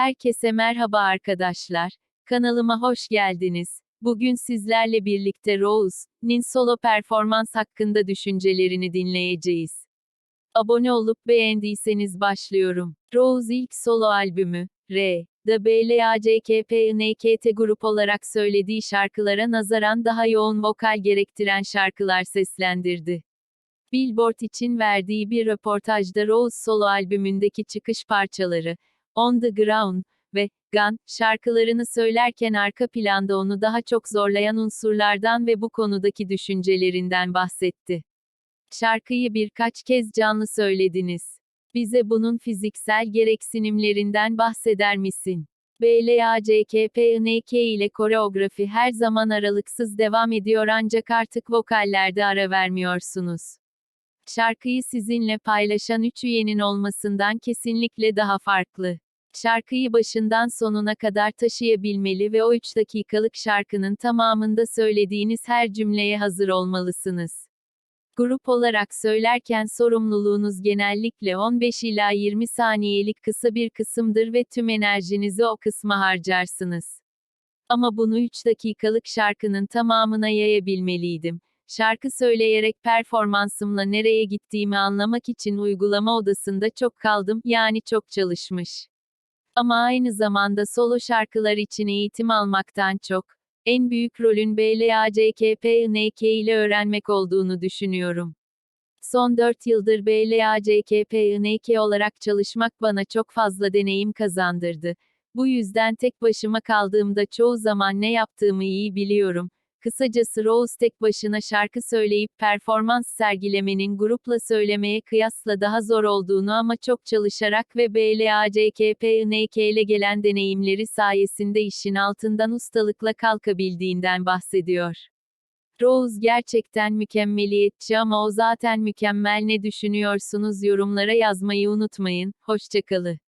Herkese merhaba arkadaşlar. Kanalıma hoş geldiniz. Bugün sizlerle birlikte Rose'nin solo performans hakkında düşüncelerini dinleyeceğiz. Abone olup beğendiyseniz başlıyorum. Rose ilk solo albümü, R. The BLACKPNKT grup olarak söylediği şarkılara nazaran daha yoğun vokal gerektiren şarkılar seslendirdi. Billboard için verdiği bir röportajda Rose solo albümündeki çıkış parçaları, On the Ground ve Gun şarkılarını söylerken arka planda onu daha çok zorlayan unsurlardan ve bu konudaki düşüncelerinden bahsetti. Şarkıyı birkaç kez canlı söylediniz. Bize bunun fiziksel gereksinimlerinden bahseder misin? BLACKPNK ile koreografi her zaman aralıksız devam ediyor ancak artık vokallerde ara vermiyorsunuz. Şarkıyı sizinle paylaşan üç üyenin olmasından kesinlikle daha farklı. Şarkıyı başından sonuna kadar taşıyabilmeli ve o 3 dakikalık şarkının tamamında söylediğiniz her cümleye hazır olmalısınız. Grup olarak söylerken sorumluluğunuz genellikle 15 ila 20 saniyelik kısa bir kısımdır ve tüm enerjinizi o kısma harcarsınız. Ama bunu 3 dakikalık şarkının tamamına yayabilmeliydim. Şarkı söyleyerek performansımla nereye gittiğimi anlamak için uygulama odasında çok kaldım, yani çok çalışmış. Ama aynı zamanda solo şarkılar için eğitim almaktan çok, en büyük rolün BLACKPNK ile öğrenmek olduğunu düşünüyorum. Son 4 yıldır BLACKPNK olarak çalışmak bana çok fazla deneyim kazandırdı. Bu yüzden tek başıma kaldığımda çoğu zaman ne yaptığımı iyi biliyorum. Kısacası Rose tek başına şarkı söyleyip performans sergilemenin grupla söylemeye kıyasla daha zor olduğunu ama çok çalışarak ve BLACKPNK ile gelen deneyimleri sayesinde işin altından ustalıkla kalkabildiğinden bahsediyor. Rose gerçekten mükemmeliyetçi ama o zaten mükemmel ne düşünüyorsunuz yorumlara yazmayı unutmayın, hoşçakalın.